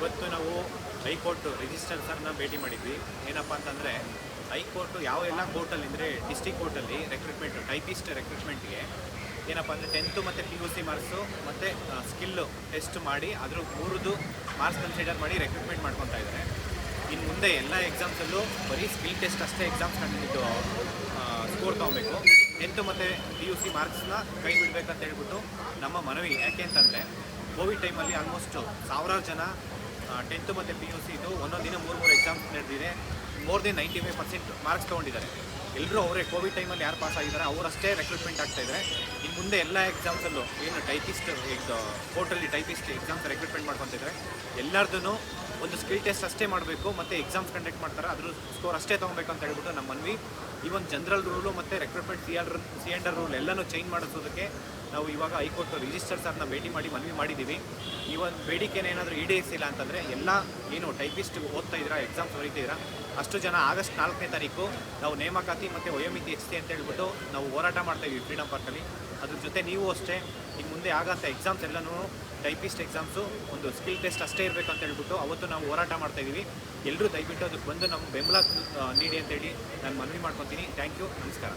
ಇವತ್ತು ನಾವು high court register ಸರ್ನ ಭೇಟಿ ಮಾಡಿದ್ವಿ. ಏನಪ್ಪ ಅಂತಂದರೆ, ಹೈಕೋರ್ಟ್ ಯಾವ ಎಲ್ಲ ಕೋರ್ಟಲ್ಲಿ ಅಂದರೆ ಡಿಸ್ಟಿಕ್ ಕೋರ್ಟಲ್ಲಿ ರೆಕ್ರೂಟ್ಮೆಂಟ್ ಟೈಪಿಸ್ಟ್ ರೆಕ್ರೂಟ್ಮೆಂಟ್ಗೆ ಏನಪ್ಪ ಅಂದರೆ ಟೆಂತು ಮತ್ತು ಪಿ ಯು ಸಿ ಮಾರ್ಕ್ಸು ಮತ್ತು ಸ್ಕಿಲ್ಲು ಟೆಸ್ಟ್ ಮಾಡಿ ಅದ್ರ ಮೂರದು ಮಾರ್ಕ್ಸ್ ಕನ್ಸಿಡರ್ ಮಾಡಿ ರೆಕ್ರೂಟ್ಮೆಂಟ್ ಮಾಡ್ಕೊತಾ ಇದ್ದಾರೆ ಇನ್ನು ಮುಂದೆ ಎಲ್ಲ ಎಕ್ಸಾಮ್ಸಲ್ಲೂ ಬರೀ ಸ್ಕಿಲ್ ಟೆಸ್ಟ್ ಅಷ್ಟೇ ಎಕ್ಸಾಮ್ಸ್ ಕಂಡುಬಿಟ್ಟು ಸ್ಕೋರ್ ತೊಗೊಬೇಕು. ಟೆಂತು ಮತ್ತು ಪಿ ಯು ಸಿ ಮಾರ್ಕ್ಸ್ನ ಕೈ ಬಿಡಬೇಕಂತ ಹೇಳ್ಬಿಟ್ಟು ನಮ್ಮ ಮನವಿ ಯಾಕೆ ಅಂತಂದರೆ, ಕೋವಿಡ್ ಟೈಮಲ್ಲಿ ಆಲ್ಮೋಸ್ಟ್ ಸಾವಿರಾರು ಜನ ಟೆಂತು ಮತ್ತು ಪಿ ಯು ಸಿದು ಒಂದೊಂದು ದಿನ ಮೂರು ಮೂರು ಎಕ್ಸಾಮ್ಸ್ ನಡೆದಿದೆ. More than ninety five percent marks ತೊಗೊಂಡಿದ್ದಾರೆ. ಎಲ್ಲರೂ ಅವರೇ ಕೋವಿಡ್ ಟೈಮಲ್ಲಿ ಯಾರು ಪಾಸ್ ಆಗಿದ್ದಾರೆ, ಅವರಷ್ಟೇ ರೆಕ್ರೂಟ್ಮೆಂಟ್ ಆಗ್ತಾ ಇದ್ದಾರೆ ಇನ್ನು ಮುಂದೆ ಎಲ್ಲ ಎಕ್ಸಾಮ್ಸಲ್ಲೂ ಏನು ಟೈಪಿಸ್ಟ್ ಇದು ಕೋರ್ಟಲ್ಲಿ ಟೈಪಿಸ್ಟ್ ಎಕ್ಸಾಮ್ಸ್ ರೆಕ್ರೂಟ್ಮೆಂಟ್ ಮಾಡ್ಕೊತಿದ್ದಾರೆ ಎಲ್ಲರದೂ ಒಂದು ಸ್ಕಿಲ್ ಟೆಸ್ಟ್ ಅಷ್ಟೇ ಮಾಡಬೇಕು, ಮತ್ತು ಎಕ್ಸಾಮ್ಸ್ ಕಂಡಕ್ಟ್ ಮಾಡ್ತಾರೆ. ಅದ್ರ ಸ್ಕೋರ್ ಅಷ್ಟೇ ತೊಗೊಬೇಕು ಅಂತ ಹೇಳ್ಬಿಟ್ಟು ನಮ್ಮ ಮನವಿ. ಈ ಒಂದು ಜನರಲ್ ರೂಲು ಮತ್ತು recruitment C R C ಎಂಡರ್ rule ಎಲ್ಲನೂ ಚೇಂಜ್ ಮಾಡಿಸೋದಕ್ಕೆ ನಾವು ಇವಾಗ ಹೈಕೋರ್ಟ್ ರಿಜಿಸ್ಟರ್ ಸರ್ನ ಭೇಟಿ ಮಾಡಿ ಮನವಿ ಮಾಡಿದ್ದೀವಿ ಈ ಒಂದು ಬೇಡಿಕೆನ ಏನಾದರೂ ಈಡೇರಿಸಿಲ್ಲ ಅಂತಂದರೆ ಎಲ್ಲ ಏನು ಟೈಪಿಸ್ಟ್ ಓದ್ತಾ ಇದ್ದೀರಾ ಎಕ್ಸಾಮ್ಸ್ ಬರೀತಿದ್ದೀರಾ ಅಷ್ಟು ಜನ ಆಗಸ್ಟ್ ನಾಲ್ಕನೇ ತಾರೀಕು ನಾವು ನೇಮಕಾತಿ ಮತ್ತು ವಯೋಮಿತಿ ಹೆಚ್ಚಿದೆ ಅಂತ ಹೇಳ್ಬಿಟ್ಟು ನಾವು ಹೋರಾಟ ಮಾಡ್ತಾ ಇದ್ದೀವಿ ಫ್ರೀಡಮ್ ಪಾರ್ಕಲ್ಲಿ ಅದ್ರ ಜೊತೆ ನೀವು ಅಷ್ಟೇ ಈಗ ಮುಂದೆ ಆಗಂಥ ಎಕ್ಸಾಮ್ಸ್ ಎಲ್ಲನೂ ಟೈಪಿಸ್ಟ್ ಎಕ್ಸಾಮ್ಸು ಒಂದು ಸ್ಕಿಲ್ ಟೆಸ್ಟ್ ಅಷ್ಟೇ ಇರಬೇಕು ಅಂತ ಹೇಳ್ಬಿಟ್ಟು ಅವತ್ತು ನಾವು ಹೋರಾಟ ಮಾಡ್ತಾ ಇದ್ದೀವಿ ಎಲ್ಲರೂ ದಯವಿಟ್ಟು ಅದಕ್ಕೆ ಬಂದು ನಮ್ಮ ಬೆಂಬಲ ನೀಡಿ ಅಂತೇಳಿ ನಾನು ಮನವಿ ಮಾಡ್ಕೊತೀನಿ. ಥ್ಯಾಂಕ್ ಯು ನಮಸ್ಕಾರ.